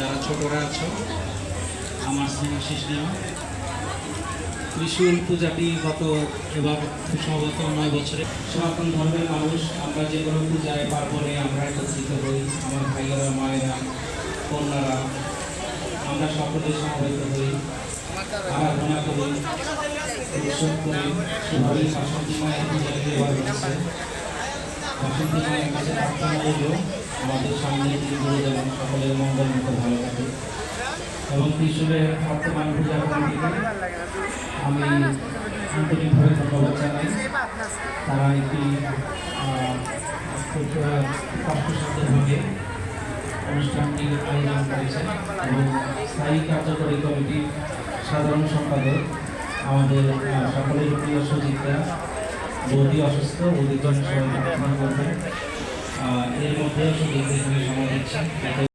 যারা ছোটরা আছো, আমার স্নেহ শিষ্ণীয় ত্রিশূল পূজাটি গত এবার সম্ভবত নয় বছরে। সনাতন ধর্মের মানুষ, আমরা যে কোনো পূজায় পার্বণে আমরা একত্রিত হই। আমার ভাইয়েরা, মায়েরা, কন্যারা, আমরা সকলে সমবেত হই। আরাধনা করি, উৎসব করি। সেভাবেই হচ্ছে মায়ের কাছে প্রার্থনা রইল আমাদের সামনে দিনগুলো যেমন সকলের মঙ্গল মতো ভালো থাকে এবং ত্রিশূলের বর্তমান পূজা কমিটিকে আমি আন্তরিকভাবে ধন্যবাদ জানাই তারা একটি কষ্টসাধ্যভাবে অনুষ্ঠানটির আয়োজন করেছে এবং স্থায়ী কার্যকরী কমিটির সাধারণ সম্পাদক আমাদের সকলের প্রিয় সজিতা বৌদি অসুস্থ বৌদির জন্য সবাই প্রার্থনা করবেন। এর মধ্যে